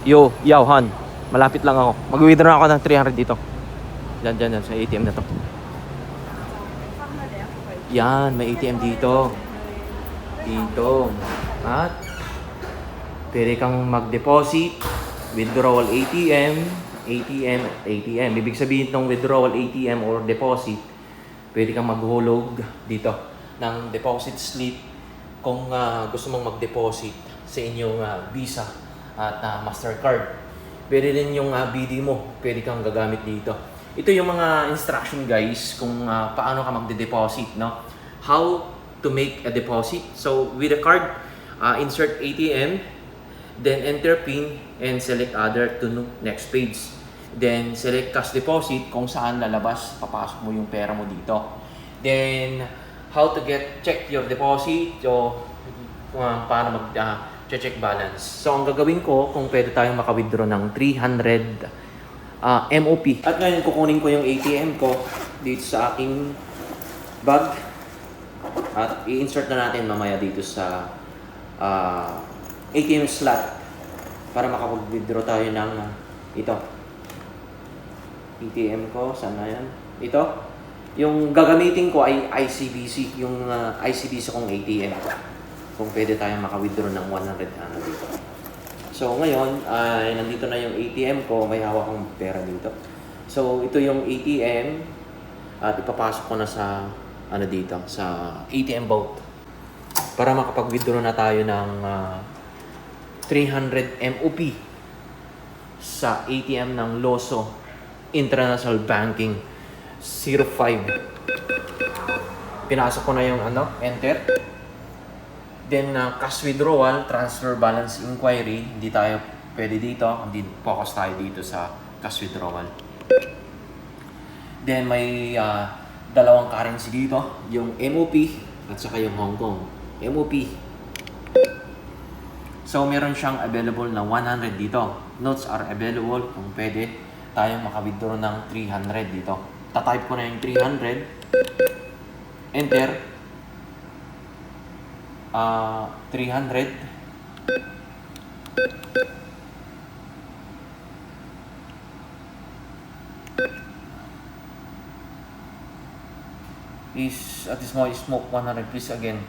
Yo, yaw, Han. Malapit lang ako. Mag-withdraw ako ng 300 dito. Diyan, diyan, diyan, sa ATM na to. Yan, may ATM dito. Dito. At, pwede kang mag-deposit, withdrawal ATM, ATM, ATM. Ibig sabihin ng withdrawal ATM or deposit, pwede kang maghulog dito ng deposit slip kung ah, gusto mong mag-deposit sa inyong ah, Visa at ah, Mastercard. Pwede din yung ah, BD mo, pwede kang gagamit dito. Ito yung mga instruction guys kung ah, paano ka magde-deposit, no? How to make a deposit. So with a card, ah, insert ATM, then enter PIN and select other to next page. Then select cash deposit kung saan lalabas, papasok mo yung pera mo dito. Then how to get check your deposit o kung ah, paano mag ah, check balance. So ang gagawin ko kung pwede tayong maka-withdraw ng 300 ah, MOP. At ngayon kukunin ko yung ATM ko dito sa aking bag at i-insert na natin mamaya dito sa ah, ATM slot para makapag-withdraw tayo ng ah, ito. ATM ko, saan na yan? Ito. Yung gagamitin ko ay ICBC, yung ah, ICBC kong ATM. Kung pwede tayong maka-withdraw ng 100 ano dito. So ngayon, ay nandito na yung ATM ko, may hawak akong pera dito. So ito yung ATM at ipapasok ko na sa ano dito, sa ATM vault para makapag-withdraw na tayo ng ah, 300 MOP sa ATM ng Loso International Banking 05. Pinasok ko na yung ano, enter. Then uh, cash withdrawal, transfer balance inquiry, hindi tayo pwede dito, hindi focus tayo dito sa cash withdrawal. Then may ah, dalawang currency dito, yung MOP at saka yung Hong Kong. MOP. So meron siyang available na 100 dito. Notes are available kung pwede tayong maka-withdraw ng 300 dito. Tatype ko na yung 300. Enter. Ah, 300. is at this moment smoke 100 please again.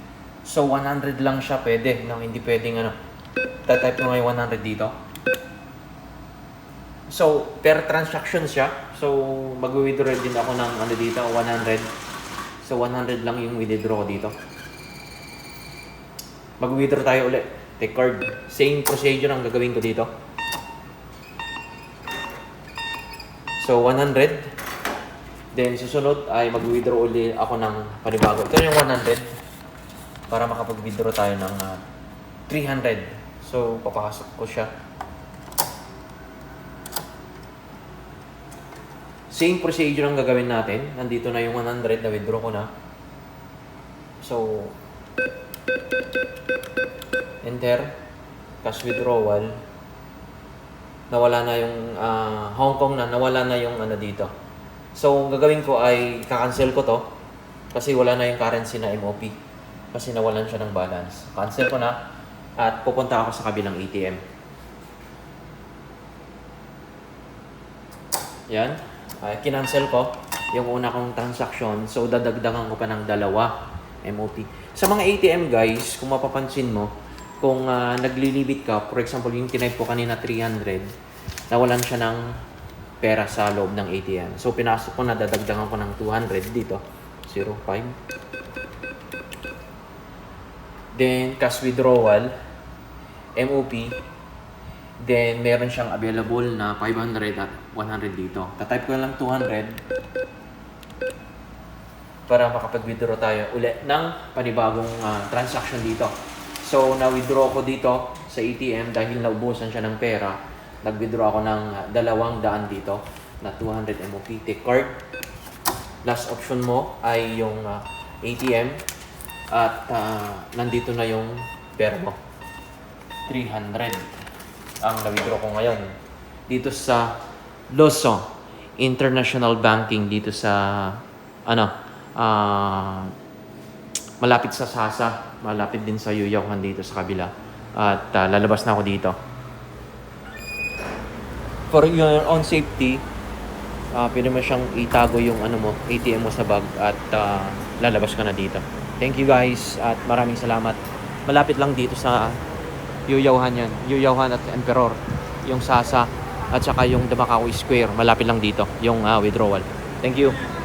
So 100 lang siya pwede, no? hindi pwedeng ano. Tatype ko ngayon 100 dito. So per transaction siya. So mag-withdraw din ako ng ano dito 100. So 100 lang yung withdraw dito. Mag-withdraw tayo ulit. Take card. Same procedure ang gagawin ko dito. So 100. Then susunod ay mag-withdraw ulit ako ng panibago. Ito yung 100 para makapag-withdraw tayo ng ah, 300. So papasok ko siya. Same procedure ang gagawin natin. Nandito na yung 100 na withdraw ko na. So enter cash withdrawal nawala na yung ah, Hong Kong na nawala na yung ano dito So, ang gagawin ko ay kakancel ko to kasi wala na yung currency na MOP kasi nawalan siya ng balance. Cancel ko na at pupunta ako sa kabilang ATM. Yan. Ay, kinancel ko yung una kong transaction. So, dadagdagan ko pa ng dalawa MOP. Sa mga ATM guys, kung mapapansin mo, kung ah, naglilibit ka, for example, yung tinype ko kanina 300, nawalan siya ng pera sa loob ng ATM. So, pinasok ko na, dadagdagan ko ng 200 dito. 05. Then, cash withdrawal, MOP. Then, meron siyang available na 500 at 100 dito. Tatype ko lang 200 para makapag-withdraw tayo ulit ng panibagong ah, transaction dito. So, na-withdraw ko dito sa ATM dahil naubusan siya ng pera. Nag-withdraw ako ng ah, dalawang daan dito na 200 MOP. Take card. Last option mo ay yung ah, ATM at ah, nandito na yung pera mo. 300 ang na-withdraw ko ngayon. Dito sa Loso International Banking dito sa ano ah malapit sa Sasa, malapit din sa Yuyawhan dito sa kabila. At ah, lalabas na ako dito. for your own safety, ah pwede mo siyang itago yung ano mo, ATM mo sa bag at ah, lalabas ka na dito. Thank you guys at maraming salamat. Malapit lang dito sa Yuyawhan yan. Yuyawhan at Emperor. Yung Sasa at saka yung Damakawi Square. Malapit lang dito yung ah, withdrawal. Thank you.